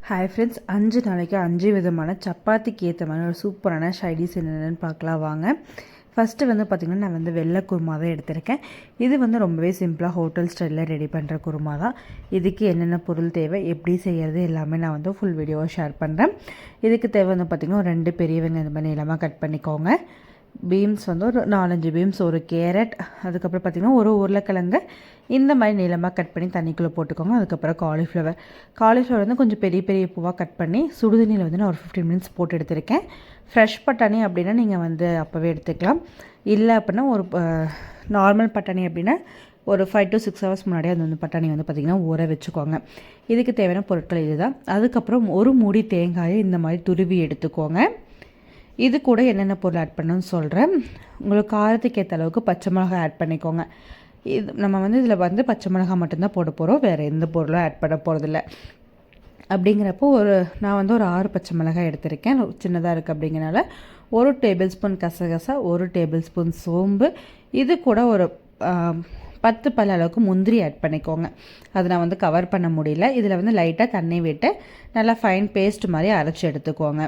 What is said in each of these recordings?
Hi friends அஞ்சு நாளைக்கு அஞ்சு விதமான சப்பாத்திக்கு ஏற்ற மாதிரி ஒரு சூப்பரான ஷைடிஸ் என்னென்னு பார்க்கலாம் வாங்க. ஃபஸ்ட்டு வந்து பார்த்திங்கன்னா நான் வந்து வெள்ளை குருமா தான் எடுத்திருக்கேன். இது வந்து ரொம்பவே சிம்பிளாக ஹோட்டல் ஸ்டைலில் ரெடி பண்ணுற குருமா தான் இதுக்கு என்னென்ன பொருள் தேவை எப்படி செய்கிறது எல்லாமே நான் வந்து ஃபுல் வீடியோவாக ஷேர் பண்ணுறேன் இதுக்கு தேவை வந்து பார்த்திங்கன்னா ஒரு ரெண்டு பெரியவங்க இந்த மாதிரி நீளமாக கட் பண்ணிக்கோங்க. பீன்ஸ் வந்து ஒரு நாலஞ்சு பீம்ஸ் ஒரு கேரட் அதுக்கப்புறம் பார்த்திங்கன்னா ஒரு உருளைக்கிழங்கு. இந்த மாதிரி நீளமாக கட் பண்ணி தண்ணிக்குள்ளே போட்டுக்கோங்க. அதுக்கப்புறம் காலிஃப்ளவர் காலிஃப்ளவர் வந்து கொஞ்சம் பெரிய பெரிய பூவாக கட் பண்ணி சுடுதண்ணியில் வந்து நான் ஒரு ஃபிஃப்டீன் மினிட்ஸ் போட்டு எடுத்திருக்கேன். ஃப்ரெஷ் பட்டாணி அப்படின்னா நீங்கள் வந்து அப்போவே எடுத்துக்கலாம். இல்லை அப்படின்னா ஒரு நார்மல் பட்டாணி அப்படின்னா ஒரு ஃபைவ் டு சிக்ஸ் ஹவர்ஸ் முன்னாடி அது வந்து பட்டாணி வந்து பார்த்திங்கன்னா ஊற வச்சுக்கோங்க. இதுக்கு தேவையான பொருட்கள் இதுதான். அதுக்கப்புறம் ஒரு மூடி தேங்காயை இந்த மாதிரி துருவி எடுத்துக்கோங்க. இது கூட என்னென்ன பொருள் ஆட் பண்ணணும்னு சொல்கிறேன் உங்களுக்கு காரத்துக்கு ஏற்ற அளவுக்கு பச்சை மிளகாய் ஆட் பண்ணிக்கோங்க. இது நம்ம வந்து இதில் வந்து பச்சை மிளகாய் மட்டும்தான் போட போகிறோம் வேறு எந்த பொருளும் ஆட் பண்ண போகிறதில்ல அப்படிங்கிறப்போ ஒரு நான் வந்து ஒரு ஆறு பச்சை மிளகாய் எடுத்திருக்கேன். சின்னதாக இருக்குது அப்படிங்கிறனால ஒரு டேபிள் ஸ்பூன் கசகசா ஒரு டேபிள் ஸ்பூன் சோம்பு. இது கூட ஒரு பத்து பல அளவுக்கு முந்திரி ஆட் பண்ணிக்கோங்க. அதை நான் வந்து கவர் பண்ண முடியல. இதில் வந்து லைட்டாக தண்ணி விட்டு நல்லா ஃபைன் பேஸ்ட் மாதிரி அரைச்சி எடுத்துக்கோங்க.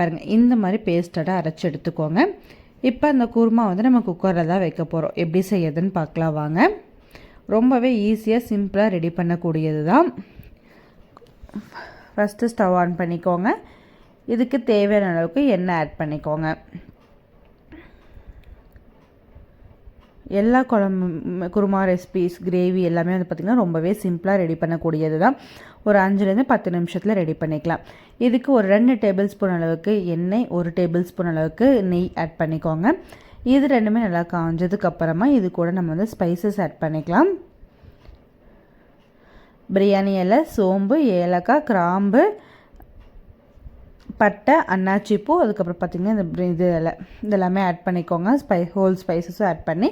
பாருங்கள் இந்த மாதிரி பேஸ்டடாக அரைச்சி எடுத்துக்கோங்க. இப்போ அந்த குருமா வந்து நம்ம குக்கரில் தான் வைக்க போகிறோம் எப்படி செய்யறதுன்னு பார்க்கலாம் வாங்க. ரொம்பவே ஈஸியாக சிம்பிளாக ரெடி பண்ணக்கூடியது தான். ஃபஸ்ட்டு ஸ்டவ் ஆன் பண்ணிக்கோங்க. இதுக்கு தேவையான அளவுக்கு எண்ணெய் ஆட் பண்ணிக்கோங்க. எல்லா குழம்பு குருமா ரெசிபிஸ் கிரேவி எல்லாமே வந்து பார்த்திங்கன்னா ரொம்பவே சிம்பிளாக ரெடி பண்ணக்கூடியது தான் ஒரு அஞ்சுலேருந்து பத்து நிமிஷத்தில் ரெடி பண்ணிக்கலாம். இதுக்கு ஒரு ரெண்டு டேபிள் ஸ்பூன் அளவுக்கு எண்ணெய் ஒரு டேபிள் ஸ்பூன் அளவுக்கு நெய் ஆட் பண்ணிக்கோங்க. இது ரெண்டுமே நல்லா காஞ்சதுக்கு அப்புறமா இது கூட நம்ம வந்து ஸ்பைசஸ் ஆட் பண்ணிக்கலாம். பிரியாணி இலை சோம்பு ஏலக்காய் கிராம்பு பட்டை அன்னாச்சிப்பூ அதுக்கப்புறம் பார்த்திங்கன்னா இந்த இது இலை இதெல்லாமே ஆட் பண்ணிக்கோங்க. ஸ்பை ஹோல் ஸ்பைசஸும் ஆட் பண்ணி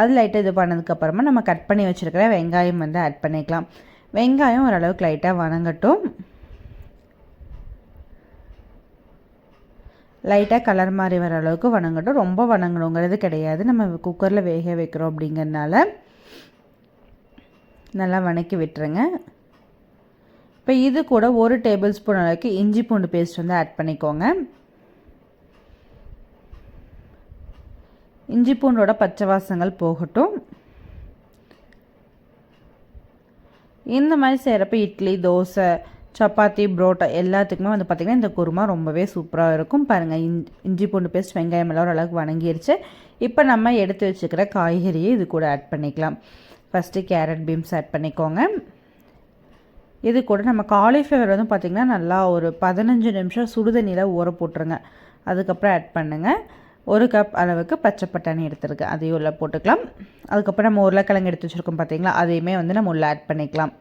அது லைட்டாக இது பண்ணதுக்கப்புறமா நம்ம கட் பண்ணி வச்சுருக்கிற வெங்காயம் வந்து ஆட் பண்ணிக்கலாம். வெங்காயம் ஓரளவுக்கு லைட்டாக வணங்கட்டும். லைட்டாக கலர் மாதிரி வர அளவுக்கு வணங்கட்டும். ரொம்ப வணங்கணுங்கிறது கிடையாது. நம்ம குக்கரில் வேக வைக்கிறோம் அப்படிங்கிறதுனால நல்லா வணக்கி விட்டுருங்க. இப்போ இது கூட ஒரு டேபிள் ஸ்பூன் அளவுக்கு இஞ்சி பூண்டு பேஸ்ட் வந்து ஆட் பண்ணிக்கோங்க. இஞ்சி பூண்டோட பச்சை வாசங்கள் போகட்டும். இந்த மாதிரி செய்கிறப்ப இட்லி தோசை சப்பாத்தி புரோட்டா எல்லாத்துக்குமே வந்து பார்த்திங்கன்னா இந்த குருமா ரொம்பவே சூப்பராக இருக்கும். பாருங்கள் இஞ்சி இஞ்சி பூண்டு பேஸ்ட் வெங்காயம் எல்லாம் ஓரளவுக்கு வணங்கிருச்சு. இப்போ நம்ம எடுத்து வச்சுக்கிற காய்கறியை இது கூட ஆட் பண்ணிக்கலாம். ஃபஸ்ட்டு கேரட் பீன்ஸ் ஆட் பண்ணிக்கோங்க. இது கூட நம்ம காலிஃப்ளவர் வந்து பார்த்திங்கன்னா நல்லா ஒரு பதினஞ்சு நிமிஷம் சுடுதண்ணியில் ஊற போட்டுருங்க. அதுக்கப்புறம் ஆட் பண்ணுங்கள் ஒரு கப் அளவுக்கு பச்சை பட்டாணி எடுத்துருக்கு அதையும் உள்ளே போட்டுக்கலாம். அதுக்கப்புறம் நம்ம உருளைக்கிழங்கு எடுத்து வச்சுருக்கோம் பார்த்திங்களா அதையுமே வந்து நம்ம உள்ளே ஆட் பண்ணிக்கலாம்.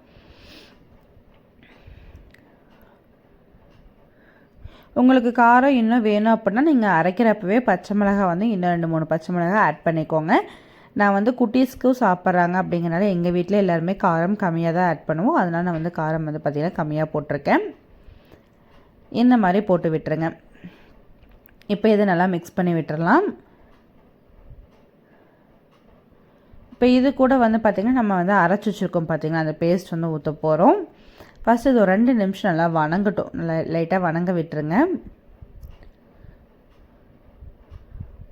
உங்களுக்கு காரம் இன்னும் வேணும் அப்படின்னா நீங்கள் அரைக்கிறப்பவே பச்சை மிளகாய் வந்து இன்னும் ரெண்டு மூணு பச்சை மிளகாய் ஆட் பண்ணிக்கோங்க. நான் வந்து குட்டீஸ்க்கும் சாப்பிட்றாங்க அப்படிங்கிறனால எங்கள் வீட்டில் எல்லாருமே காரம் கம்மியாக தான் ஆட் பண்ணுவோம். அதனால் நான் வந்து காரம் வந்து பார்த்திங்கன்னா கம்மியாக போட்டிருக்கேன். இந்த மாதிரி போட்டு விட்டுருங்க. இப்போ இதை நல்லா மிக்ஸ் பண்ணி விட்டுறலாம். இப்போ இது கூட வந்து பார்த்திங்கன்னா நம்ம வந்து அரைச்சி வச்சுருக்கோம் பார்த்திங்கன்னா அந்த பேஸ்ட் வந்து ஊற்ற போகிறோம் ஃபஸ்ட் இது ஒரு ரெண்டு நிமிஷம் நல்லா வணங்கட்டும். நல்லா லைட்டாக வணங்க விட்டுருங்க.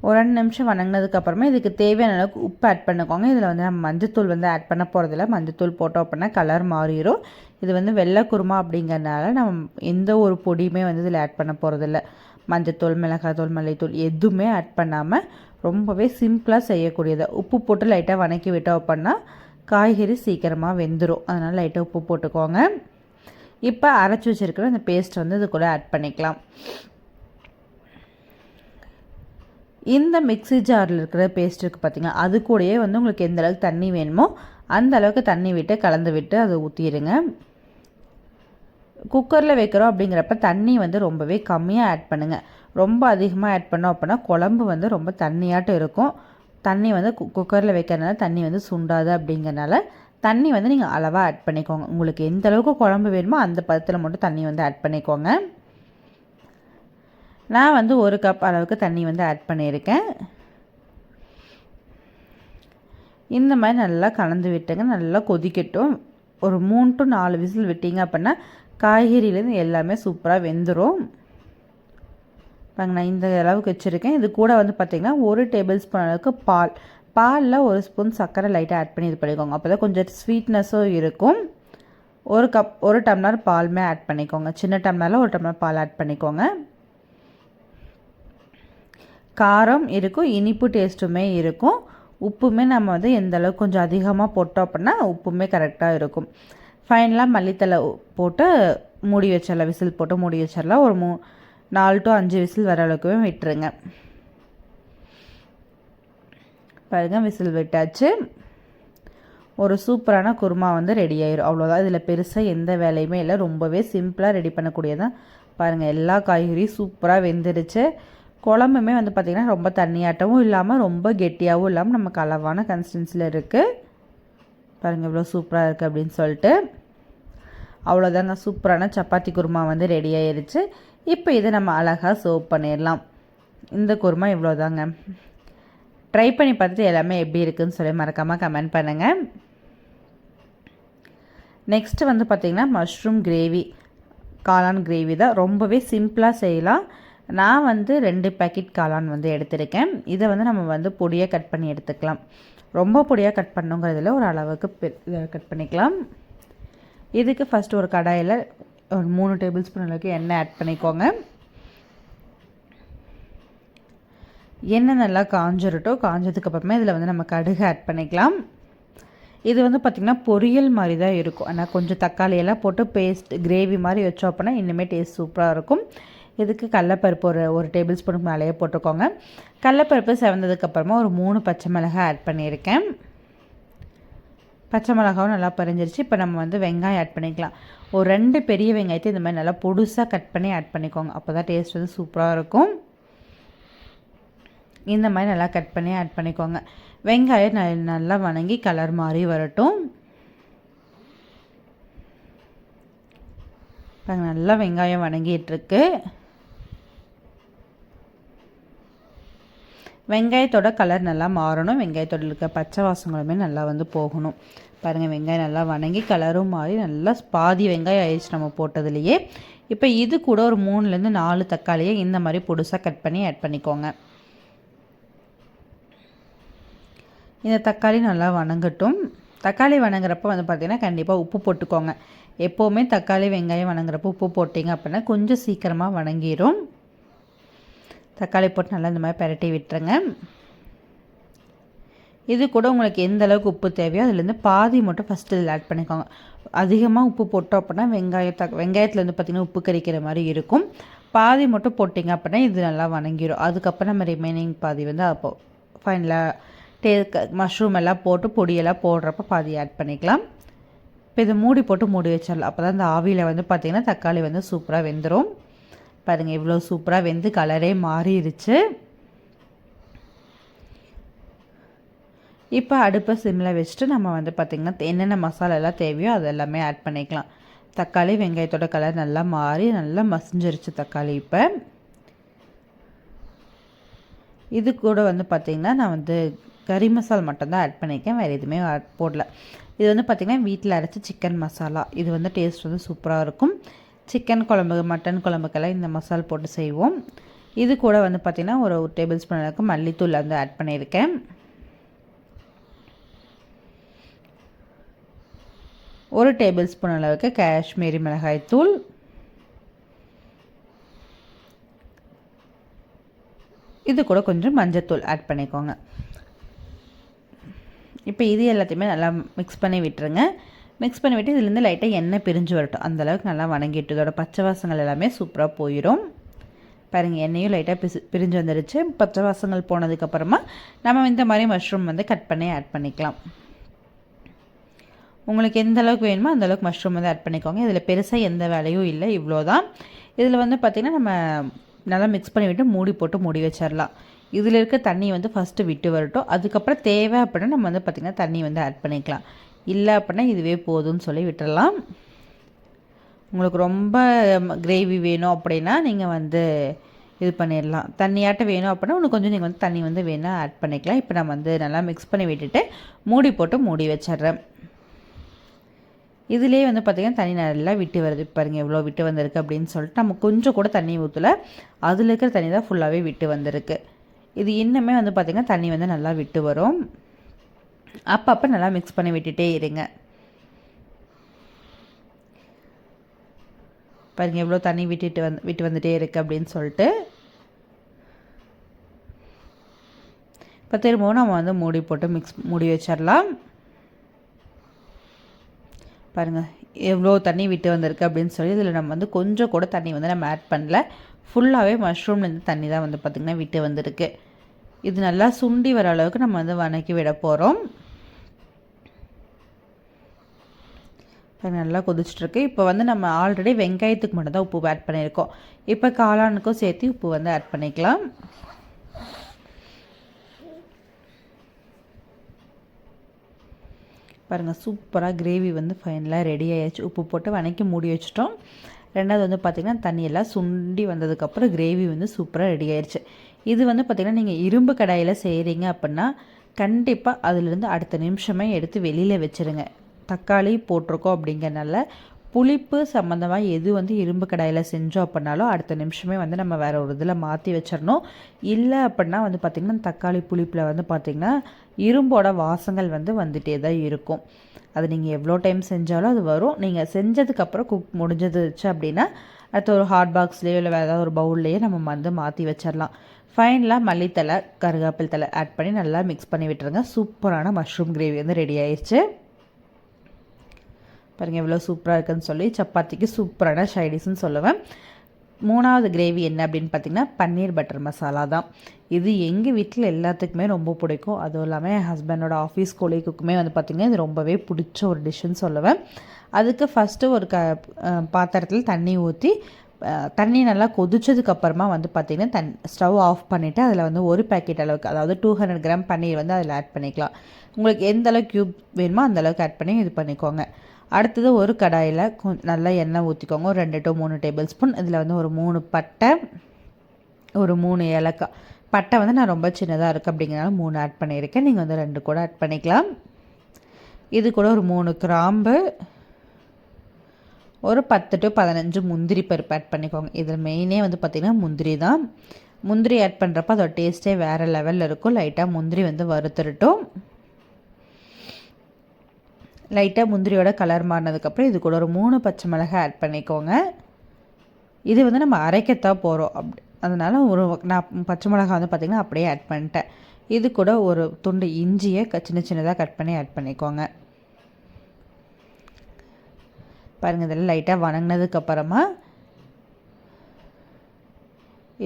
ஒரு ரெண்டு நிமிஷம் வணங்கினதுக்கப்புறமா இதுக்கு தேவையான அளவுக்கு உப்பு ஆட் பண்ணிக்கோங்க. இதில் வந்து நம்ம மஞ்சத்தூள் வந்து ஆட் பண்ண போகிறதில்ல மஞ்சத்தூள் போட்டோம் அப்படின்னா கலர் மாறிடும் இது வந்து வெள்ளை குருமா அப்படிங்கிறதுனால நம்ம எந்த ஒரு பொடியுமே வந்து இதில் ஆட் பண்ண போகிறதில்ல மஞ்சத்தூள் மிளகாத்தூள் மல்லித்தூள் எதுவுமே ஆட் பண்ணாமல் ரொம்பவே சிம்பிளாக செய்யக்கூடியது. உப்பு போட்டு லைட்டாக வணக்கி விட்டோம் அப்படின்னா காய்கறி சீக்கிரமாக வெந்துடும் அதனால் லைட்டாக உப்பு போட்டுக்கோங்க. இப்போ அரைச்சி வச்சுருக்கிற அந்த பேஸ்ட் வந்து இது கூட ஆட் பண்ணிக்கலாம். இந்த மிக்சி ஜாரில் இருக்கிற பேஸ்ட் இருக்குது பார்த்திங்க அது கூடயே வந்து உங்களுக்கு எந்த அளவுக்கு தண்ணி வேணுமோ அந்த அளவுக்கு தண்ணி விட்டு கலந்து விட்டு அதை ஊற்றிடுங்க குக்கரில் வைக்கிறோம் அப்படிங்கிறப்ப தண்ணி வந்து ரொம்பவே கம்மியாக ஆட் பண்ணுங்கள் ரொம்ப அதிகமாக ஆட் பண்ணோம் அப்படின்னா குழம்பு வந்து ரொம்ப தண்ணியாட்டம் இருக்கும். தண்ணி வந்து குக்கரில் வைக்கிறதுனால தண்ணி வந்து சுண்டாது அப்படிங்கிறனால தண்ணி வந்து நீங்கள் அளவாக ஆட் பண்ணிக்கோங்க. உங்களுக்கு எந்த அளவுக்கு குழம்பு வேணுமோ அந்த பதத்தில் மட்டும் தண்ணி வந்து ஆட் பண்ணிக்கோங்க. நான் வந்து ஒரு கப் அளவுக்கு தண்ணி வந்து ஆட் பண்ணியிருக்கேன். இந்த மாதிரி நல்லா கலந்து விட்டுங்க நல்லா கொதிக்கட்டும். ஒரு மூணு டு நாலு விசில் விட்டீங்க அப்படின்னா காய்கறியிலேருந்து எல்லாமே சூப்பராக வெந்துடும் பாருங்க நான் இந்த அளவுக்கு வச்சுருக்கேன். இது கூட வந்து பார்த்திங்கன்னா ஒரு டேபிள் ஸ்பூன் அளவுக்கு பால். பாலில் ஒரு ஸ்பூன் சர்க்கரை லைட்டாக ஆட் பண்ணி இது பண்ணிக்கோங்க. அப்போ தான் கொஞ்சம் ஸ்வீட்னஸும் இருக்கும். ஒரு கப் ஒரு டம்ளர் பாலுமே ஆட் பண்ணிக்கோங்க. சின்ன டம்ளரில் ஒரு டம்ளர் பால் ஆட் பண்ணிக்கோங்க. காரம் இருக்கும் இனிப்பு டேஸ்ட்டுமே இருக்கும். உப்புமே நம்ம வந்து எந்த அளவுக்கு கொஞ்சம் அதிகமாக போட்டோம் அப்படின்னா உப்புமே கரெக்டாக இருக்கும். ஃபைனலாக மல்லித்தலை போட்டு மூடி வச்சிடலாம் விசில் போட்டு மூடி வச்சிடலாம். ஒரு மூ நாலு டு அஞ்சு விசில் வர அளவுக்குமே விட்டுருங்க. பாருங்கள் விசில் விட்டாச்சு. ஒரு சூப்பரான குருமா வந்து ரெடி ஆயிரும். அவ்வளோதான் இதில் பெருசாக எந்த வேலையுமே இல்லை. ரொம்பவே சிம்பிளாக ரெடி பண்ணக்கூடியதான் பாருங்கள் எல்லா காய்கறியும் சூப்பராக வெந்துடுச்சு குழம்புமே வந்து பார்த்திங்கன்னா ரொம்ப தண்ணியாட்டவும் இல்லாமல் ரொம்ப கெட்டியாகவும் இல்லாமல் நமக்கு அளவான கன்சிஸ்டன்சியில் இருக்குது பாருங்கள் இவ்வளோ சூப்பராக இருக்குது அப்படின்னு சொல்லிட்டு. அவ்வளோதாங்க சூப்பரான சப்பாத்தி குருமா வந்து ரெடி ஆயிடுச்சு இப்போ இதை நம்ம அழகாக சர்வ் பண்ணிடலாம். இந்த குருமா இவ்வளோதாங்க ட்ரை பண்ணி பார்த்துட்டு எல்லாமே எப்படி இருக்குதுன்னு சொல்லி மறக்காமல் கமெண்ட் பண்ணுங்கள் நெக்ஸ்ட்டு வந்து பார்த்திங்கன்னா மஷ்ரூம் கிரேவி காளான் கிரேவி தான். ரொம்பவே சிம்பிளாக செய்யலாம். நான் வந்து ரெண்டு பேக்கெட் காளான் வந்து எடுத்திருக்கேன். இதை வந்து நம்ம வந்து பொடியாக கட் பண்ணி எடுத்துக்கலாம். ரொம்ப பொடியாக கட் பண்ணுங்கிறதுல ஒரு அளவுக்கு கட் பண்ணிக்கலாம். இதுக்கு ஃபஸ்ட்டு ஒரு கடாயில் ஒரு மூணு டேபிள் ஸ்பூன் அளவுக்கு எண்ணெய் ஆட் பண்ணிக்கோங்க. எண்ணெய் நல்லா காஞ்சிரட்டும். காஞ்சதுக்கு அப்புறமா இதில் வந்து நம்ம கடுகு ஆட் பண்ணிக்கலாம். இது வந்து பார்த்திங்கன்னா பொரியல் மாதிரி தான் இருக்கும். ஆனால் கொஞ்சம் தக்காளியெல்லாம் போட்டு பேஸ்ட் கிரேவி மாதிரி வச்சோம் அப்படின்னா இன்னுமே டேஸ்ட் சூப்பராக இருக்கும். இதுக்கு கடலப்பருப்பு ஒரு ஒரு டேபிள் ஸ்பூனுக்கு மேலேயே போட்டுக்கோங்க. கடலப்பருப்பு செவந்ததுக்கப்புறமா ஒரு மூணு பச்சை மிளகாய் ஆட் பண்ணியிருக்கேன். பச்சை மிளகாவும் நல்லா பறிஞ்சிருச்சு. இப்போ நம்ம வந்து வெங்காயம் ஆட் பண்ணிக்கலாம். ஒரு ரெண்டு பெரிய வெங்காயத்தை இந்த மாதிரி நல்லா பொடுசாக கட் பண்ணி ஆட் பண்ணிக்கோங்க. அப்போ தான் டேஸ்ட் வந்து சூப்பராக இருக்கும். இந்த மாதிரி நல்லா கட் பண்ணி ஆட் பண்ணிக்கோங்க. வெங்காயம் நல்லா வணங்கி கலர் மாதிரி வரட்டும். நல்லா வெங்காயம் வணங்கிட்டுருக்கு வெங்காயத்தோட கலர் நல்லா மாறணும். வெங்காயத்தோட இருக்க பச்சை வாசங்களுமே நல்லா வந்து போகணும். பாருங்கள் வெங்காயம் நல்லா வணங்கி கலரும் மாறி நல்லா பாதி வெங்காயம் ஆயிடுச்சு நம்ம போட்டதுலேயே. இப்போ இது கூட ஒரு மூணுலேருந்து நாலு தக்காளியை இந்த மாதிரி பொடுசாக கட் பண்ணி ஆட் பண்ணிக்கோங்க. இந்த தக்காளி நல்லா வணங்கட்டும். தக்காளி வணங்குறப்ப வந்து பார்த்திங்கன்னா கண்டிப்பாக உப்பு போட்டுக்கோங்க. எப்போவுமே தக்காளி வெங்காயம் வணங்குறப்ப உப்பு போட்டிங்க அப்படின்னா கொஞ்சம் சீக்கிரமாக வணங்கிடும் தக்காளி போட்டு நல்லா இந்த மாதிரி பரட்டி விட்டுருங்க. இது கூட உங்களுக்கு எந்த அளவுக்கு உப்பு தேவையோ அதுலேருந்து பாதி மட்டும் ஃபஸ்ட்டு இதில் ஆட் பண்ணிக்கோங்க. அதிகமாக உப்பு போட்டோம் அப்படின்னா வெங்காயம் த வெங்காயத்தில் வந்து பார்த்திங்கன்னா உப்பு கறிக்கிற மாதிரி இருக்கும். பாதி மட்டும் போட்டிங்க அப்படின்னா இது நல்லா வணங்கிடும் அதுக்கப்புறம் நம்ம ரிமைனிங் பாதி வந்து அப்போ ஃபைனலாக டே மஷ்ரூம் எல்லாம் போட்டு பொடியெல்லாம் போடுறப்ப பாதி ஆட் பண்ணிக்கலாம். இப்போ இதை மூடி போட்டு மூடி வச்சிடலாம். அப்போ தான் இந்த ஆவியில் வந்து பார்த்திங்கன்னா தக்காளி வந்து சூப்பராக வெந்துடும் பாருங்கள் இவ்வளோ சூப்பராக வெந்து கலரே மாறிடுச்சு இப்போ அடுப்பை சிம்மில் வச்சுட்டு நம்ம வந்து பார்த்திங்கன்னா என்னென்ன மசாலாலாம் தேவையோ அது எல்லாமே ஆட் பண்ணிக்கலாம். தக்காளி வெங்காயத்தோட கலர் நல்லா மாறி நல்லா மசிஞ்சிருச்சு தக்காளி இப்போ. இது கூட வந்து பார்த்திங்கன்னா நான் வந்து கறி மசால் மட்டும்தான் ஆட் பண்ணியிருக்கேன் வேறு எதுவுமே ஆட் போடல. இது வந்து பார்த்திங்கன்னா வீட்டில் அரைச்சி சிக்கன் மசாலா. இது வந்து டேஸ்ட் வந்து சூப்பராக இருக்கும். சிக்கன் குழம்பு மட்டன் குழம்புக்கெல்லாம் இந்த மசால் போட்டு செய்வோம். இது கூட வந்து பார்த்திங்கன்னா ஒரு டேபிள் ஸ்பூன் அளவுக்கு மல்லித்தூள் வந்து ஆட் பண்ணியிருக்கேன். ஒரு டேபிள் ஸ்பூன் அளவுக்கு காஷ்மீரி மிளகாய் தூள். இது கூட கொஞ்சம் மஞ்சத்தூள் ஆட் பண்ணிக்கோங்க. இப்போ இது எல்லாத்தையுமே நல்லா மிக்ஸ் பண்ணி விட்டுருங்க. மிக்ஸ் பண்ணி விட்டு இதுலேருந்து லைட்டாக எண்ணெய் பிரிஞ்சு வரட்டும். அந்தளவுக்கு நல்லா வணங்கிட்டு இதோட பச்சை வாசங்கள் எல்லாமே சூப்பராக போயிடும் பாருங்கள் எண்ணெயும் லைட்டாக பிசு பிரிஞ்சு வந்துடுச்சு பச்சை வாசங்கள் போனதுக்கப்புறமா நம்ம இந்த மாதிரி மஷ்ரூம் வந்து கட் பண்ணி ஆட் பண்ணிக்கலாம். உங்களுக்கு எந்த அளவுக்கு வேணுமோ அந்த அளவுக்கு மஷ்ரூம் வந்து ஆட் பண்ணிக்கோங்க. இதில் பெருசாக எந்த வேலையும் இல்லை இவ்வளோ தான் இதில் வந்து பார்த்திங்கன்னா நம்ம நல்லா மிக்ஸ் பண்ணி விட்டு மூடி போட்டு மூடி வச்சிடலாம் இதில் இருக்க தண்ணி வந்து ஃபஸ்ட்டு விட்டு வரட்டும். அதுக்கப்புறம் தேவை அப்படின்னா நம்ம வந்து பார்த்திங்கன்னா தண்ணி வந்து ஆட் பண்ணிக்கலாம். இல்லை அப்படின்னா இதுவே போதும்னு சொல்லி விட்டுடலாம் உங்களுக்கு ரொம்ப கிரேவி வேணும் அப்படின்னா நீங்கள் வந்து இது பண்ணிடலாம். தண்ணியாட்டம் வேணும் அப்படின்னா இன்னும் கொஞ்சம் நீங்கள் வந்து தண்ணி வந்து வேணால் ஆட் பண்ணிக்கலாம். இப்போ நான் வந்து நல்லா மிக்ஸ் பண்ணி விட்டுட்டு மூடி போட்டு மூடி வச்சிட்றேன். இதுலேயே வந்து பார்த்திங்கன்னா தண்ணி நல்லா விட்டு வருது. பாருங்கள் எவ்வளோ விட்டு வந்திருக்கு அப்படின்னு சொல்லிட்டு நம்ம கொஞ்சம் கூட தண்ணி ஊற்றல அதில் இருக்கிற தண்ணி தான் ஃபுல்லாகவே விட்டு வந்திருக்கு. இது இன்னுமே வந்து பார்த்திங்கன்னா தண்ணி வந்து நல்லா விட்டு வரும். அப்பப்போ நல்லா மிக்ஸ் பண்ணி விட்டுட்டே இருங்க. பாருங்கள் எவ்வளோ தண்ணி விட்டுட்டு வந்து விட்டு வந்துகிட்டே இருக்குது அப்படின்னு சொல்லிட்டு. இப்போ திரும்பவும் நம்ம வந்து மூடி போட்டு மிக்ஸ் மூடி வச்சிடலாம். பாருங்கள் எவ்வளோ தண்ணி விட்டு வந்திருக்கு அப்படின்னு சொல்லி இதில் நம்ம வந்து கொஞ்சம் கூட தண்ணி வந்து நம்ம ஆட் பண்ணல. ஃபுல்லாகவே மஷ்ரூம்லேருந்து தண்ணி தான் வந்து பார்த்திங்கன்னா விட்டு வந்திருக்கு. இது நல்லா சுண்டி வர அளவுக்கு நம்ம வந்து வணக்கி விட போகிறோம் நல்லா கொதிச்சிட்ருக்கு. இப்போ வந்து நம்ம ஆல்ரெடி வெங்காயத்துக்கு மட்டும் தான் உப்பு ஆட் பண்ணியிருக்கோம். இப்போ காளானுக்கும் சேர்த்து உப்பு வந்து ஆட் பண்ணிக்கலாம். பாருங்கள் சூப்பராக கிரேவி வந்து ஃபைனலாக ரெடி ஆயிடுச்சு உப்பு போட்டு வணக்கி மூடி வச்சிட்டோம். ரெண்டாவது வந்து பார்த்திங்கன்னா தண்ணியெல்லாம் சுண்டி வந்ததுக்கப்புறம் கிரேவி வந்து சூப்பராக ரெடி ஆயிடுச்சு இது வந்து பார்த்திங்கன்னா நீங்கள் இரும்பு கடாயில் செய்கிறீங்க அப்படின்னா கண்டிப்பாக அதுலேருந்து அடுத்த நிமிஷமே எடுத்து வெளியில் வச்சுருங்க. தக்காளி போட்டிருக்கோம் அப்படிங்கிறனால புளிப்பு சம்மந்தமாக எது வந்து இரும்பு கடாயில் செஞ்சோம் அப்படின்னாலும் அடுத்த நிமிஷமே வந்து நம்ம வேறு ஒரு இதில் மாற்றி வச்சிடணும். இல்லை அப்படின்னா வந்து பார்த்திங்கன்னா தக்காளி புளிப்பில் வந்து பார்த்திங்கன்னா இரும்போட வாசங்கள் வந்து வந்துகிட்டே தான் இருக்கும். அது நீங்கள் எவ்வளோ டைம் செஞ்சாலும் அது வரும். நீங்கள் செஞ்சதுக்கப்புறம் குக் முடிஞ்சதுச்சு அப்படின்னா அடுத்த ஒரு ஹாட் பாக்ஸ்லேயோ இல்லை வேறு ஏதாவது ஒரு பவுல்லையோ நம்ம வந்து மாற்றி வச்சிடலாம். ஃபைனலாக மல்லித்தலை கருகாப்பில் தலை ஆட் பண்ணி நல்லா மிக்ஸ் பண்ணி விட்டுருங்க. சூப்பரான மஷ்ரூம் கிரேவி வந்து ரெடி ஆயிடுச்சு பாருங்கள் எவ்வளோ சூப்பராக இருக்குன்னு சொல்லி சப்பாத்திக்கு சூப்பரான ஷைடிஸ்ன்னு சொல்லுவேன். மூணாவது கிரேவி என்ன அப்படின்னு பார்த்தீங்கன்னா பன்னீர் பட்டர் மசாலா தான். இது எங்கள் வீட்டில் எல்லாத்துக்குமே ரொம்ப பிடிக்கும். அதுவும் இல்லாமல் என் ஹஸ்பண்டோட ஆஃபீஸ் கொலிக்குமே வந்து பார்த்திங்கன்னா இது ரொம்பவே பிடிச்ச ஒரு டிஷ்ஷுன்னு சொல்லுவேன். அதுக்கு ஃபஸ்ட்டு ஒரு க பாத்திரத்தில் தண்ணி ஊற்றி தண்ணி நல்லா கொதிச்சதுக்கப்புறமா வந்து பார்த்திங்கன்னா தன் ஸ்டவ் ஆஃப் பண்ணிவிட்டு அதில் வந்து ஒரு பேக்கெட் அளவுக்கு அதாவது டூ ஹண்ட்ரட் கிராம் பன்னீர் வந்து அதில் ஆட் பண்ணிக்கலாம். உங்களுக்கு எந்த அளவுக்கு க்யூப் வேணுமோ அந்த அளவுக்கு ஆட் பண்ணி இது பண்ணிக்கோங்க. அடுத்தது ஒரு கடாயில் கொஞ்சம் நல்லா எண்ணெய் ஊற்றிக்கோங்க ஒரு ரெண்டு டு மூணு டேபிள் ஸ்பூன் இதில் வந்து ஒரு மூணு பட்டை ஒரு மூணு ஏலக்காய். பட்டை வந்து நான் ரொம்ப சின்னதாக இருக்குது அப்படிங்கிறனால மூணு ஆட் பண்ணியிருக்கேன். நீங்கள் வந்து ரெண்டு கூட ஆட் பண்ணிக்கலாம். இது கூட ஒரு மூணு கிராம்பு ஒரு பத்து டு பதினஞ்சு முந்திரி பருப்பு ஆட் பண்ணிக்கோங்க. இதில் மெயினே வந்து பார்த்திங்கன்னா முந்திரி தான். முந்திரி ஆட் பண்ணுறப்ப அதோட டேஸ்ட்டே வேறு லெவலில் இருக்கும். லைட்டாக முந்திரி வந்து வறுத்துருட்டும் லைட்டாக முந்திரியோட கலர் மாறினதுக்கப்புறம் இது கூட ஒரு மூணு பச்சை மிளகாய் ஆட் பண்ணிக்கோங்க. இது வந்து நம்ம அரைக்கத்தான் போகிறோம் அப்படி அதனால் ஒரு நான் பச்சை மிளகாய் வந்து பார்த்திங்கன்னா அப்படியே ஆட் பண்ணிட்டேன். இது கூட ஒரு துண்டு இஞ்சியை சின்ன சின்னதாக கட் பண்ணி ஆட் பண்ணிக்கோங்க. பாருங்கள் இதெல்லாம் லைட்டாக வணங்கினதுக்கப்புறமா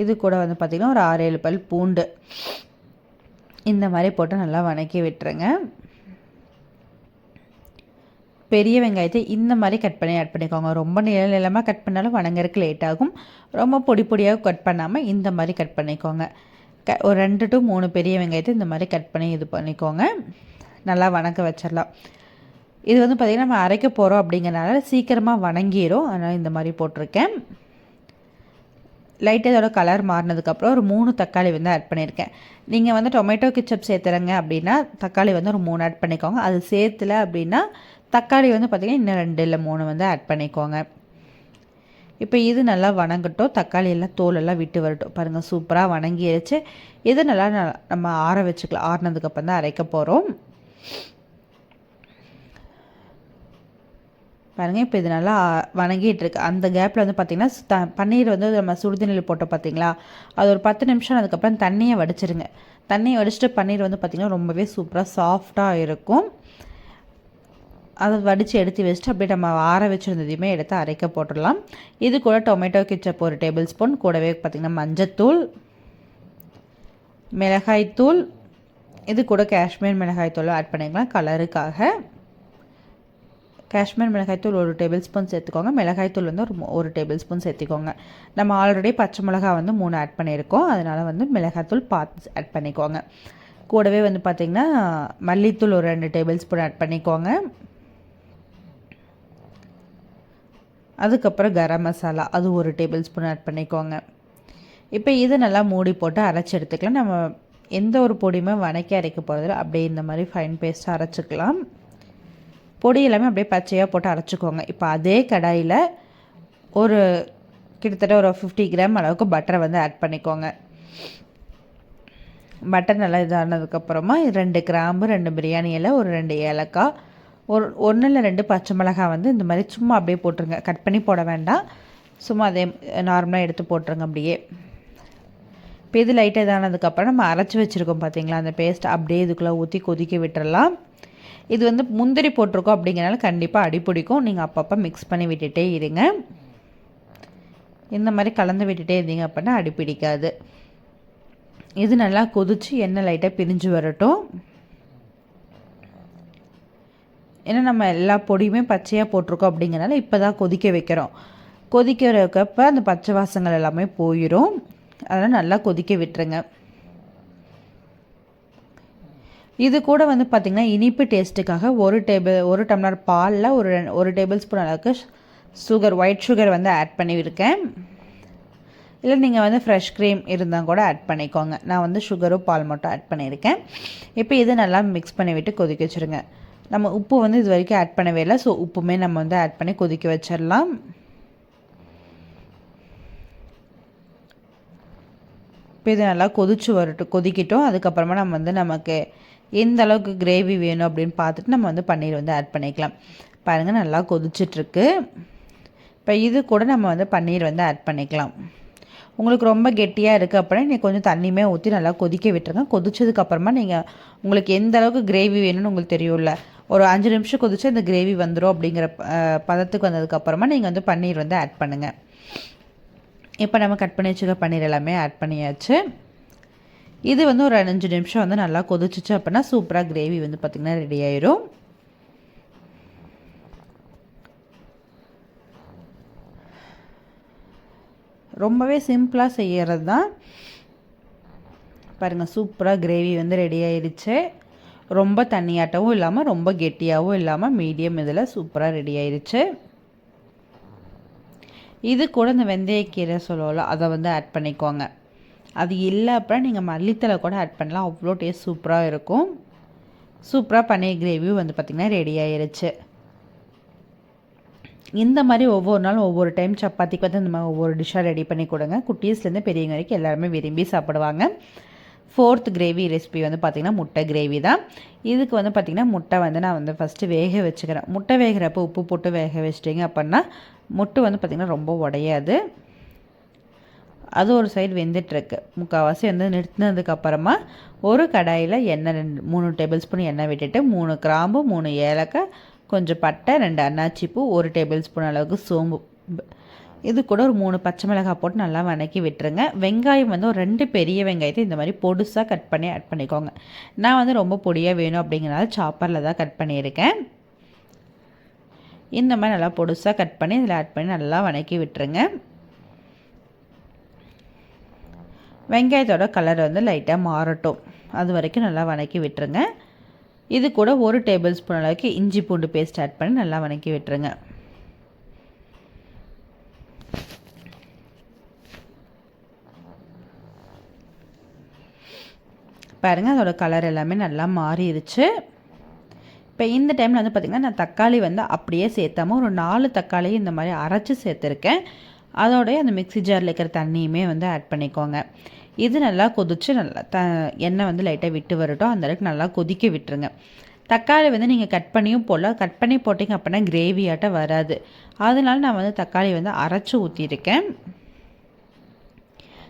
இது கூட வந்து பார்த்திங்கன்னா ஒரு ஆறு ஏழு பல் பூண்டு. இந்த மாதிரி போட்டு நல்லா வணக்கி விட்டுருங்க. பெரிய வெங்காயத்தை இந்த மாதிரி கட் பண்ணி ஆட் பண்ணிக்கோங்க. ரொம்ப நில நிலமாக கட் பண்ணாலும் வணங்குறதுக்கு லேட் ஆகும். ரொம்ப பொடி பொடியாக கட் பண்ணாமல் இந்த மாதிரி கட் பண்ணிக்கோங்க. க ஒரு ரெண்டு டு மூணு பெரிய வெங்காயத்தை இந்த மாதிரி கட் பண்ணி இது பண்ணிக்கோங்க. நல்லா வணக்க வச்சிடலாம். இது வந்து பார்த்திங்கன்னா நம்ம அரைக்க போகிறோம் அப்படிங்கிறனால சீக்கிரமாக வணங்கிடும் அதனால் இந்த மாதிரி போட்டிருக்கேன். லைட்டாக இதோட கலர் மாறினதுக்கப்புறம் ஒரு மூணு தக்காளி வந்து ஆட் பண்ணியிருக்கேன். நீங்கள் வந்து டொமேட்டோ கிச்சப் சேர்த்துறங்க அப்படின்னா தக்காளி வந்து ஒரு மூணு ஆட் பண்ணிக்கோங்க. அது சேர்த்துல அப்படின்னா தக்காளி வந்து பார்த்திங்கன்னா இன்னும் ரெண்டு இல்லை மூணு வந்து ஆட் பண்ணிக்கோங்க. இப்போ இது நல்லா வணங்கட்டும். தக்காளி எல்லாம் தோலெல்லாம் விட்டு வரட்டும். பாருங்கள் சூப்பராக வணங்கிடுச்சு இது நல்லா நம்ம ஆற வச்சுக்கலாம். ஆறினதுக்கப்புறம் தான் அரைக்க போகிறோம் பாருங்கள் இப்போ இது நல்லா வணங்கிட்டு இருக்கு அந்த கேப்பில் வந்து பார்த்திங்கன்னா த பன்னீர் வந்து நம்ம சுடுதண்ணியில் போட்டோம் பார்த்தீங்களா அது ஒரு பத்து நிமிஷம் அதுக்கப்புறம் தண்ணியை வடிச்சிருங்க. தண்ணியை வடிச்சிட்டு பன்னீர் வந்து பார்த்திங்கன்னா ரொம்பவே சூப்பராக சாஃப்டாக இருக்கும். அதை வடித்து எடுத்து வச்சுட்டு அப்படியே நம்ம ஆற வச்சுருந்ததையுமே எடுத்து அரைக்க போட்டுடலாம். இது கூட டொமேட்டோ கிச்சப் ஒரு டேபிள் ஸ்பூன் கூடவே பார்த்திங்கன்னா மஞ்சத்தூள் மிளகாய்த்தூள் இது கூட காஷ்மீர் மிளகாய்த்தூள் ஆட் பண்ணிக்கலாம் கலருக்காக காஷ்மீர் மிளகாய்த்தூள் ஒரு டேபிள் ஸ்பூன் சேர்த்துக்கோங்க. மிளகாய்த்தூள் வந்து ஒரு ஒரு டேபிள் ஸ்பூன் சேர்த்துக்கோங்க. நம்ம ஆல்ரெடி பச்சை மிளகாய் வந்து மூணு ஆட் பண்ணியிருக்கோம். அதனால் வந்து மிளகாய்த்தூள் பார்த்து ஆட் பண்ணிக்கோங்க. கூடவே வந்து பார்த்திங்கன்னா மல்லித்தூள் ஒரு ரெண்டு டேபிள் ஸ்பூன் ஆட் பண்ணிக்கோங்க. அதுக்கப்புறம் கரம் மசாலா அது ஒரு டேபிள் ஸ்பூன் ஆட் பண்ணிக்கோங்க. இப்போ இதை நல்லா மூடி போட்டு அரைச்சி எடுத்துக்கலாம். நம்ம எந்த ஒரு பொடியுமே வணக்கி அரைக்க போகிறதில்ல அப்படியே இந்த மாதிரி ஃபைன் பேஸ்ட்டாக அரைச்சிக்கலாம். பொடி எல்லாமே அப்படியே பச்சையாக போட்டு அரைச்சிக்கோங்க. இப்போ அதே கடாயில் ஒரு கிட்டத்தட்ட ஒரு ஃபிஃப்டி கிராம் அளவுக்கு பட்டரை வந்து ஆட் பண்ணிக்கோங்க. பட்டர் நல்லா இதானதுக்கப்புறமா ரெண்டு கிராம்பு ரெண்டு பிரியாணி இலை ஒரு ரெண்டு ஏலக்காய் ஒரு ஒன்று இல்லை ரெண்டு பச்சை மிளகாய் வந்து இந்த மாதிரி சும்மா அப்படியே போட்டுருங்க. கட் பண்ணி போட வேண்டாம். சும்மா அதே நார்மலாக எடுத்து போட்டுருங்க அப்படியே. இப்போ இது லைட்டாக இதானதுக்கப்புறம் நம்ம அரைச்சி வச்சுருக்கோம் பார்த்தீங்களா அந்த பேஸ்ட் அப்படியே இதுக்குள்ளே ஊற்றி கொதிக்க விட்டுறலாம். இது வந்து முந்திரி போட்டிருக்கோம் அப்படிங்கிறனால கண்டிப்பாக அடி பிடிக்கும். நீங்கள் அப்பப்போ மிக்ஸ் பண்ணி விட்டுட்டே இருங்க. இந்த மாதிரி கலந்து விட்டுட்டே இருந்தீங்க அப்படின்னா அடி பிடிக்காது. இது நல்லா கொதித்து எண்ணெய் லைட்டாக பிரிஞ்சு வரட்டும். ஏன்னா நம்ம எல்லா பொடியுமே பச்சையாக போட்டிருக்கோம் அப்படிங்கிறனால இப்போ தான் கொதிக்க வைக்கிறோம். கொதிக்கிறப்ப அந்த பச்சை வாசங்கள் எல்லாமே போயிடும் அதெல்லாம் நல்லா கொதிக்க விட்டுருங்க. இது கூட வந்து பார்த்திங்கன்னா இனிப்பு டேஸ்ட்டுக்காக ஒரு டேபிள் ஒரு டம்ளர் பாலில் ஒரு ஒரு டேபிள் ஸ்பூன் அளவுக்கு சுகர் ஒயிட் சுகர் வந்து ஆட் பண்ணியிருக்கேன். இல்லை நீங்கள் வந்து ஃப்ரெஷ் க்ரீம் இருந்தால் கூட ஆட் பண்ணிக்கோங்க. நான் வந்து சுகரும் பால் மட்டும் ஆட் பண்ணியிருக்கேன். இப்போ இதை நல்லா மிக்ஸ் பண்ணி விட்டு கொதிக்க வச்சுருங்க. நம்ம உப்பு வந்து இது வரைக்கும் ஆட் பண்ணவே இல்லை. ஸோ உப்புமே நம்ம வந்து ஆட் பண்ணி கொதிக்க வச்சிடலாம். இப்போ இது நல்லா கொதிச்சு வரட்டும் கொதிக்கிட்டோம். அதுக்கப்புறமா நம்ம வந்து நமக்கு எந்த அளவுக்கு கிரேவி வேணும் அப்படின்னு பார்த்துட்டு நம்ம வந்து பன்னீர் வந்து ஆட் பண்ணிக்கலாம். பாருங்கள் நல்லா கொதிச்சிட்ருக்கு. இப்போ இது கூட நம்ம வந்து பன்னீர் வந்து ஆட் பண்ணிக்கலாம். உங்களுக்கு ரொம்ப கெட்டியாக இருக்குது அப்படின்னா நீங்கள் கொஞ்சம் தண்ணியுமே ஊற்றி நல்லா கொதிக்க விட்டுருங்க. கொதிச்சதுக்கப்புறமா நீங்கள் உங்களுக்கு எந்த அளவுக்கு கிரேவி வேணும்னு உங்களுக்கு தெரியும்ல. ஒரு அஞ்சு நிமிஷம் கொதிச்சு இந்த கிரேவி வந்துடும் அப்படிங்கிற பதத்துக்கு வந்ததுக்கப்புறமா நீங்கள் வந்து பன்னீர் வந்து ஆட் பண்ணுங்கள் இப்போ நம்ம கட் பண்ணி வச்சுக்க பன்னீர் எல்லாமே ஆட் பண்ணியாச்சு. இது வந்து ஒரு அஞ்சு நிமிஷம் வந்து நல்லா கொதிச்சிச்சு அப்படின்னா சூப்பராக கிரேவி வந்து பார்த்திங்கன்னா ரெடி ஆயிரும். ரொம்பவே சிம்பிளாக செய்கிறது தான் பாருங்கள் சூப்பராக கிரேவி வந்து ரெடி ஆயிடுச்சு ரொம்ப தண்ணியாட்டவும் இல்லாமல் ரொம்ப கெட்டியாகவும் இல்லாமல் மீடியம் இதில் சூப்பராக ரெடி ஆயிடுச்சு இது கூட இந்த வெந்தயக்கீரை சொல்லலாம் அதை வந்து ஆட் பண்ணிக்கோங்க. அது இல்லை அப்புறம் நீங்கள் மல்லித்தலை கூட ஆட் பண்ணலாம். அவ்வளோ டேஸ்ட் சூப்பராக இருக்கும். சூப்பராக பன்னீர் கிரேவியும் வந்து பார்த்திங்கன்னா ரெடி ஆயிடுச்சு இந்த மாதிரி ஒவ்வொரு நாளும் ஒவ்வொரு டைம் சப்பாத்திக்கு வந்து இந்த மாதிரி ஒவ்வொரு டிஷ்ஷாக ரெடி பண்ணி கொடுங்க. குட்டீஸ்லேருந்து பெரியவங்க வரைக்கும் எல்லாருமே விரும்பி சாப்பிடுவாங்க. ஃபோர்த் கிரேவி ரெசிபி வந்து பார்த்திங்கன்னா முட்டை கிரேவி தான். இதுக்கு வந்து பார்த்திங்கன்னா முட்டை வந்து நான் வந்து ஃபஸ்ட்டு வேக வச்சுக்கிறேன். முட்டை வேகிறப்போ உப்பு போட்டு வேக வச்சிட்டிங்க அப்படின்னா முட்டை வந்து பார்த்திங்கன்னா ரொம்ப உடையாது. அது ஒரு சைடு வெந்துட்டுருக்கு. முக்கால்வாசி வந்து நிறுத்தினதுக்கப்புறமா ஒரு கடாயில் எண்ணெய் ரெண்டு மூணு டேபிள் ஸ்பூன் எண்ணெய் விட்டுட்டு மூணு கிராம்பு மூணு ஏலக்காய் கொஞ்சம் பட்டை ரெண்டு அன்னாச்சி பூ ஒரு டேபிள் ஸ்பூன் அளவுக்கு சோம்பு. இது கூட ஒரு மூணு பச்சை மிளகாய் போட்டு நல்லா வணக்கி விட்டுருங்க. வெங்காயம் வந்து ஒரு ரெண்டு பெரிய வெங்காயத்தை இந்த மாதிரி பொடுசாக கட் பண்ணி ஆட் பண்ணிக்கோங்க. நான் வந்து ரொம்ப பொடியாக வேணும் அப்படிங்கிறனால சாப்பரில் தான் கட் பண்ணியிருக்கேன். இந்த மாதிரி நல்லா பொடுசாக கட் பண்ணி இதில் ஆட் பண்ணி நல்லா வணக்கி விட்டுருங்க. வெங்காயத்தோட கலர் வந்து லைட்டாக மாறட்டும். அது வரைக்கும் நல்லா வணக்கி விட்டுருங்க. இது கூட ஒரு டேபிள் ஸ்பூன் அளவுக்கு இஞ்சி பூண்டு பேஸ்ட் ஆட் பண்ணி நல்லா வணக்கி விட்டுருங்க. பாருங்கள் அதோடய கலர் எல்லாமே நல்லா மாறிடுச்சு இப்போ இந்த டைமில் வந்து பார்த்திங்கன்னா நான் தக்காளி வந்து அப்படியே சேர்த்தாமல் ஒரு நாலு தக்காளி இந்த மாதிரி அரைச்சி சேர்த்துருக்கேன். அதோடய அந்த மிக்சி ஜாரில் இருக்கிற தண்ணியுமே வந்து ஆட் பண்ணிக்கோங்க. இது நல்லா கொதித்து நல்லா த எண்ணெய் வந்து லைட்டாக விட்டு வரட்டும். அந்தளவுக்கு நல்லா கொதிக்க விட்டுருங்க. தக்காளி வந்து நீங்கள் கட் பண்ணியும் போடலாம் கட் பண்ணி போட்டிங்க அப்படின்னா கிரேவியாட்ட வராது. அதனால நான் வந்து தக்காளி வந்து அரைச்சி ஊற்றிருக்கேன்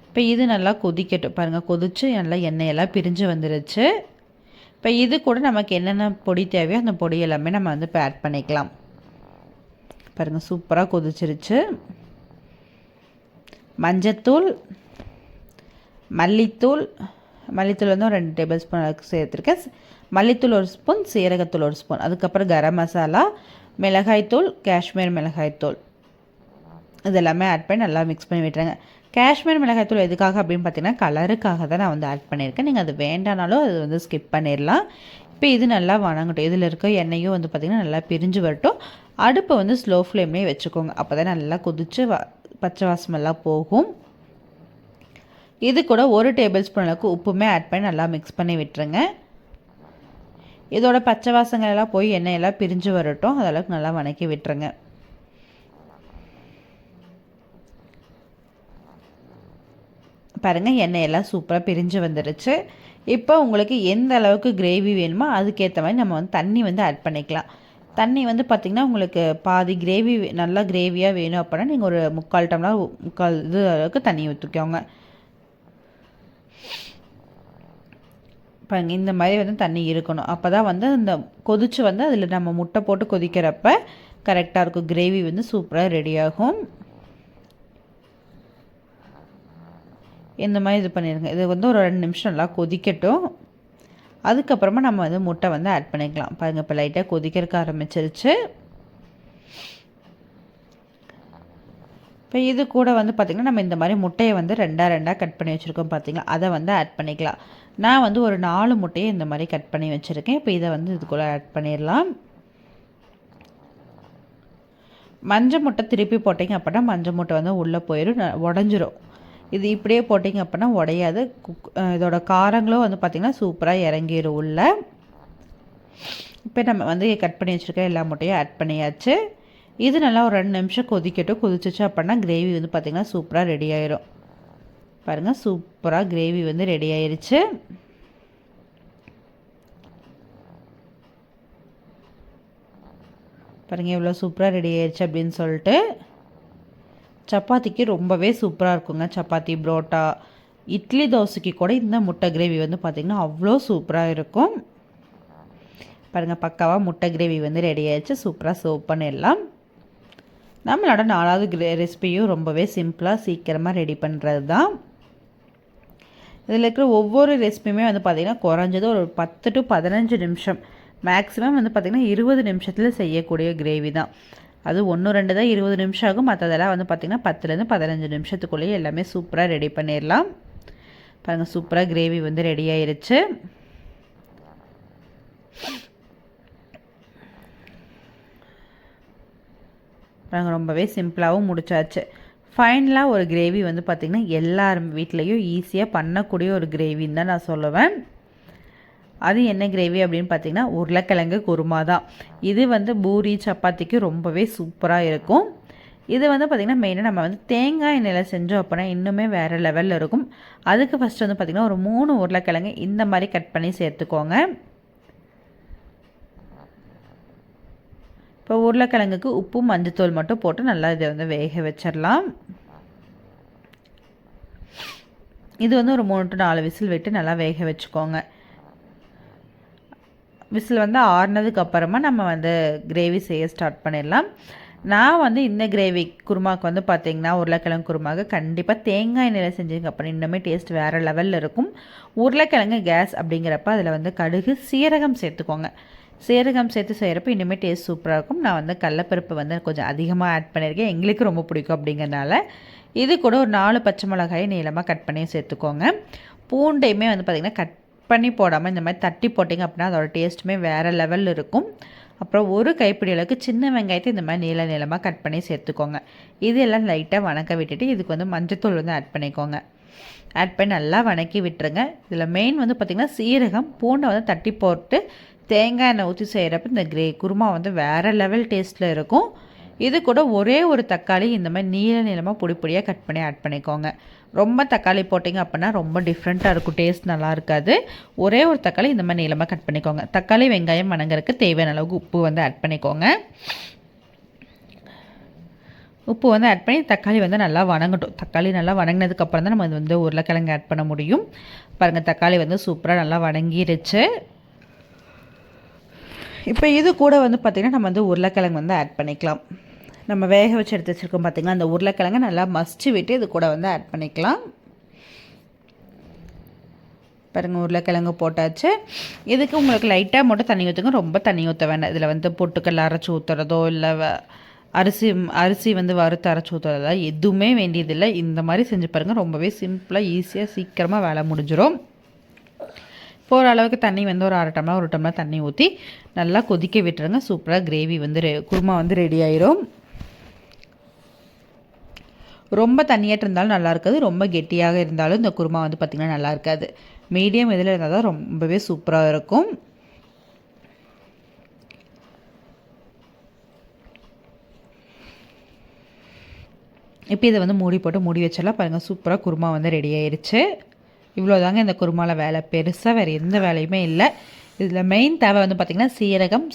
இப்போ இது நல்லா கொதிக்கட்டும். பாருங்கள் கொதித்து நல்லா எண்ணெயெல்லாம் பிரிஞ்சு வந்துருச்சு. இப்போ இது கூட நமக்கு என்னென்ன பொடி தேவையோ அந்த பொடி எல்லாமே நம்ம வந்து இப்போ ஆட் பண்ணிக்கலாம். பாருங்கள் சூப்பராக கொதிச்சிருச்சு. மஞ்சத்தூள் மல்லித்தூள் மல்லித்தூள் வந்து ஒரு ரெண்டு டேபிள் ஸ்பூன் அளவுக்கு சேர்த்துருக்கேன். மல்லித்தூள் ஒரு ஸ்பூன் சீரகத்தூள் ஒரு ஸ்பூன் அதுக்கப்புறம் கரம் மசாலா மிளகாய்த்தூள் காஷ்மீர் மிளகாய்த்தூள் இது எல்லாமே ஆட் பண்ணி நல்லா மிக்ஸ் பண்ணி விட்டுருங்க. காஷ்மீர் மிளகாய்த்தூள் எதுக்காக அப்படின்னு பார்த்தீங்கன்னா கலருக்காக தான் நான் வந்து ஆட் பண்ணியிருக்கேன். நீங்கள் அது வேண்டானாலும் அது வந்து ஸ்கிப் பண்ணிடலாம். இப்போ இது நல்லா வணங்கட்டும். இதில் இருக்க எண்ணெயும் வந்து பார்த்திங்கன்னா நல்லா பிரிஞ்சு வரட்டும். அடுப்பை வந்து ஸ்லோ ஃப்ளேம்லேயே வச்சுக்கோங்க. அப்போ தான் நல்லா கொதித்து வ பச்சை வாசமெல்லாம் போகும். இது கூட ஒரு டேபிள் ஸ்பூன் அளவுக்கு உப்புமே ஆட் பண்ணி நல்லா மிக்ஸ் பண்ணி விட்டுருங்க. இதோட பச்சை வாசங்கள் எல்லாம் போய் எண்ணெயெல்லாம் பிரிஞ்சு வரட்டும். அதளவுக்கு நல்லா வணக்கி விட்டுருங்க. பாருங்கள் எண்ணெயெல்லாம் சூப்பராக பிரிஞ்சு வந்துடுச்சு இப்போ உங்களுக்கு எந்த அளவுக்கு கிரேவி வேணுமோ அதுக்கேற்ற மாதிரி நம்ம வந்து தண்ணி வந்து ஆட் பண்ணிக்கலாம். தண்ணி வந்து பார்த்திங்கன்னா உங்களுக்கு பாதி கிரேவி நல்லா கிரேவியாக வேணும் அப்படின்னா நீங்கள் ஒரு முக்கால் டம்ளர் முக்கால் இது அளவுக்கு தண்ணி ஊற்றிக்கோங்க பாருங்க இந்த மாதிரி வந்து தண்ணி இருக்கணும். அப்போ தான் வந்து இந்த கொதிச்சு வந்து அதில் நம்ம முட்டை போட்டு கொதிக்கிறப்ப கரெக்டாக இருக்கும். கிரேவி வந்து சூப்பராக ரெடி ஆகும். இந்த மாதிரி இது பண்ணிடுங்க இது வந்து ஒரு ரெண்டு நிமிஷம் நல்லா கொதிக்கட்டும். அதுக்கப்புறமா நம்ம வந்து முட்டை வந்து ஆட் பண்ணிக்கலாம். பாருங்கள் இப்போ லைட்டாக கொதிக்கிறக்க ஆரம்பிச்சிருச்சு. இப்போ இது கூட வந்து பார்த்திங்கன்னா நம்ம இந்த மாதிரி முட்டையை வந்து ரெண்டாக ரெண்டாக கட் பண்ணி வச்சுருக்கோம் பார்த்திங்களா அதை வந்து ஆட் பண்ணிக்கலாம். நான் வந்து ஒரு நாலு முட்டையை இந்த மாதிரி கட் பண்ணி வச்சுருக்கேன். இப்போ இதை வந்து இதுக்குள்ளே ஆட் பண்ணிடலாம். மஞ்சள் முட்டை திருப்பி போட்டிங்க அப்படின்னா மஞ்சள் முட்டை வந்து உள்ளே போயிடும் உடஞ்சிரும். இது இப்படியே போட்டிங்க அப்படின்னா உடையாது. குக் இதோட காரங்களும் வந்து பார்த்திங்கன்னா சூப்பராக இறங்கிடும் உள்ள. இப்போ நம்ம வந்து கட் பண்ணி வச்சுருக்க எல்லா முட்டையும் ஆட் பண்ணியாச்சு. இது நல்லா ஒரு ரெண்டு நிமிஷம் கொதிக்கட்டும். கொதிச்சிச்சு அப்படின்னா கிரேவி வந்து பார்த்திங்கன்னா சூப்பராக ரெடி ஆயிரும். பாருங்கள் சூப்பராக கிரேவி வந்து ரெடி ஆயிடுச்சு பாருங்கள் எவ்வளோ சூப்பராக ரெடி ஆயிடுச்சு அப்படின்னு சொல்லிட்டு. சப்பாத்திக்கு ரொம்பவே சூப்பராக இருக்குங்க. சப்பாத்தி புரோட்டா இட்லி தோசைக்கு கூட இந்த முட்டை கிரேவி வந்து பார்த்திங்கன்னா அவ்வளோ சூப்பராக இருக்கும். பாருங்கள் பக்காவாக முட்டை கிரேவி வந்து ரெடி ஆயிடுச்சு சூப்பராக சர்வ் பண்ணிடலாம். நம்மளோட நாலாவது ரெசிபியும் ரொம்பவே சிம்பிளாக சீக்கிரமாக ரெடி பண்ணுறது தான் இதில் இருக்கிற ஒவ்வொரு ரெசிபியுமே வந்து பார்த்திங்கன்னா குறைஞ்சது ஒரு பத்து டு பதினஞ்சு நிமிஷம். மேக்ஸிமம் வந்து பார்த்திங்கன்னா இருபது நிமிஷத்தில் செய்யக்கூடிய கிரேவி தான். அது ஒன்று ரெண்டு தான் இருபது நிமிஷம் ஆகும். மற்றதெல்லாம் வந்து பார்த்திங்கன்னா பத்துலேருந்து பதினஞ்சு நிமிஷத்துக்குள்ளேயே எல்லாமே சூப்பராக ரெடி பண்ணிடலாம். பாருங்கள் சூப்பராக கிரேவி வந்து ரெடி ஆயிடுச்சு நாங்கள் ரொம்பவே சிம்பிளாகவும் முடிச்சாச்சு. ஃபைனலாக ஒரு கிரேவி வந்து பார்த்திங்கன்னா எல்லார் வீட்லேயும் ஈஸியாக பண்ணக்கூடிய ஒரு கிரேவின்னு தான் நான் சொல்லுவேன். அது என்ன கிரேவி அப்படின்னு பார்த்தீங்கன்னா உருளைக்கிழங்கு குருமா தான். இது வந்து பூரி சப்பாத்திக்கு ரொம்பவே சூப்பராக இருக்கும். இது வந்து பார்த்திங்கன்னா மெயினாக நம்ம வந்து தேங்காய் எண்ணெயில் செஞ்சோம் அப்படின்னா இன்னுமே வேறு லெவலில் இருக்கும். அதுக்கு ஃபஸ்ட்டு வந்து பார்த்திங்கன்னா ஒரு மூணு உருளைக்கிழங்கு இந்த மாதிரி கட் பண்ணி சேர்த்துக்கோங்க. இப்போ உருளைக்கிழங்குக்கு உப்பு மஞ்சத்தூள் மட்டும் போட்டு நல்லா இதை வந்து வேக வச்சிடலாம். இது வந்து ஒரு மூணு டு நாலு விசில் விட்டு நல்லா வேக வச்சுக்கோங்க. விசில் வந்து ஆறுனதுக்கு அப்புறமா நம்ம வந்து கிரேவி செய்ய ஸ்டார்ட் பண்ணிடலாம். நான் வந்து இந்த கிரேவி குருமாவுக்கு வந்து பார்த்திங்கன்னா உருளைக்கிழங்கு குருமாவுக்கு கண்டிப்பாக தேங்காய் எண்ணெயில் செஞ்சுங்க அப்புறம் இன்னுமே டேஸ்ட் வேறு லெவலில் இருக்கும். உருளைக்கிழங்கு கேஸ் அப்படிங்கிறப்ப அதில் வந்து கடுகு சீரகம் சேர்த்துக்கோங்க. சீரகம் சேர்த்து செய்கிறப்ப இன்னுமே டேஸ்ட் சூப்பராக இருக்கும். நான் வந்து கடலப்பருப்பு வந்து கொஞ்சம் அதிகமாக ஆட் பண்ணியிருக்கேன். எங்களுக்கு ரொம்ப பிடிக்கும் அப்படிங்கிறனால. இது கூட ஒரு நாலு பச்சை மிளகாயை நீளமாக கட் பண்ணி சேர்த்துக்கோங்க. பூண்டையுமே வந்து பார்த்திங்கன்னா கட் பண்ணி போடாமல் இந்த மாதிரி தட்டி போட்டிங்க அப்படின்னா அதோட டேஸ்ட்டுமே வேறு லெவலில் இருக்கும். அப்புறம் ஒரு கைப்பிடி அளவுக்கு சின்ன வெங்காயத்தை இந்த மாதிரி நீள நீளமாக கட் பண்ணி சேர்த்துக்கோங்க. இது எல்லாம் லைட்டாக வணக்க விட்டுட்டு இதுக்கு வந்து மஞ்சத்தூள் வந்து ஆட் பண்ணிக்கோங்க. ஆட் பண்ணி நல்லா வணக்கி விட்டுருங்க. இதில் மெயின் வந்து பார்த்திங்கன்னா சீரகம் பூண்டை வந்து தட்டி போட்டு தேங்காய் எண்ணெய் ஊற்றி செய்கிறப்ப இந்த கிரே குருமா வந்து வேறு லெவல் டேஸ்ட்டில் இருக்கும். இது கூட ஒரே ஒரு தக்காளி இந்த மாதிரி நீல நீளமாக பொடி பொடியாக கட் பண்ணி ஆட் பண்ணிக்கோங்க. ரொம்ப தக்காளி போட்டிங்க அப்படின்னா ரொம்ப டிஃப்ரெண்ட்டாக இருக்கும். டேஸ்ட் நல்லா இருக்காது. ஒரே ஒரு தக்காளி இந்த மாதிரி நீளமாக கட் பண்ணிக்கோங்க. தக்காளி வெங்காயம் வணங்குறதுக்கு தேவையான அளவுக்கு உப்பு வந்து ஆட் பண்ணிக்கோங்க. உப்பு வந்து ஆட் பண்ணி தக்காளி வந்து நல்லா வணங்கட்டும். தக்காளி நல்லா வணங்கினதுக்கப்புறம் தான் நம்ம வந்து உருளைக்கிழங்கு ஆட் பண்ண முடியும். பாருங்கள் தக்காளி வந்து சூப்பராக நல்லா வணங்கிருச்சு. இப்போ இது கூட வந்து பார்த்திங்கன்னா நம்ம வந்து உருளைக்கிழங்கு வந்து ஆட் பண்ணிக்கலாம். நம்ம வேக வச்சு எடுத்து வச்சுருக்கோம் பார்த்திங்கன்னா அந்த உருளைக்கிழங்கு நல்லா மசிச்சு விட்டு இது கூட வந்து ஆட் பண்ணிக்கலாம். பாருங்கள் உருளைக்கிழங்கு போட்டாச்சு. இதுக்கு உங்களுக்கு லைட்டாக மட்டும் தண்ணி ஊற்றுங்க ரொம்ப தண்ணி ஊற்ற வேண்டாம். இதில் வந்து பொட்டுக்கல் அரைச்சி ஊற்றுறதோ இல்லை அரிசி அரிசி வந்து வறுத்து அரைச்சி ஊற்றுறதா எதுவுமே வேண்டியதில்லை. இந்த மாதிரி செஞ்சு பாருங்கள் ரொம்பவே சிம்பிளாக ஈஸியாக சீக்கிரமாக வேலை முடிஞ்சிடும் போகிற அளவுக்கு தண்ணி வந்து ஒரு அரை டம்ளர் ஒரு டம்ளர் தண்ணி ஊற்றி நல்லா கொதிக்க விட்டுருங்க. சூப்பராக கிரேவி வந்து ரெ குருமா வந்து ரெடி ஆயிரும். ரொம்ப தண்ணியாட்டு இருந்தாலும் நல்லா இருக்காது. ரொம்ப கெட்டியாக இருந்தாலும் இந்த குருமா வந்து பார்த்திங்கன்னா நல்லா இருக்காது. மீடியம் இதில் இருந்தால் தான் ரொம்பவே சூப்பராக இருக்கும். இப்போ இதை வந்து மூடி போட்டு மூடி வச்சிடலாம். பாருங்கள் சூப்பராக குருமா வந்து ரெடி ஆயிடுச்சு இவ்வளோதாங்க இந்த குருமாவில் வேலை. பெருசாக வேறு எந்த வேலையுமே இல்லை. இதில் மெயின் தேவை வந்து பார்த்திங்கன்னா சீரகம்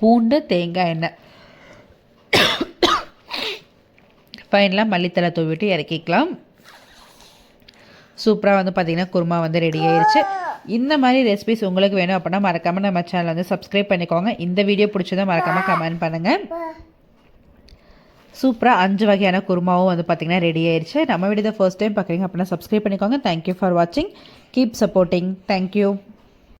பூண்டு தேங்காய் எண்ணெய். ஃபைனலாக மல்லித்தலை தூவிட்டு இறக்கிக்கலாம். சூப்பராக வந்து பார்த்திங்கன்னா குருமா வந்து ரெடி ஆயிடுச்சு இந்த மாதிரி ரெசிபிஸ் உங்களுக்கு வேணும் அப்படின்னா மறக்காமல் நம்ம சேனல் வந்து சப்ஸ்கிரைப் பண்ணிக்கோங்க. இந்த வீடியோ பிடிச்சதா மறக்காமல் கமெண்ட் பண்ணுங்கள் சூப்பராக அஞ்சு வகையான குருமாவும் வந்து பார்த்திங்கன்னா ரெடி ஆயிடுச்சு நம்ம வீடியோ ஃபர்ஸ்ட் டைம் பார்க்குறீங்க அப்படின்னா சப்ஸ்கிரைப் பண்ணிக்கோங்க. தேங்க்யூ ஃபார் வாட்சிங் கீப் சப்போர்ட்டிங் தேங்க்யூ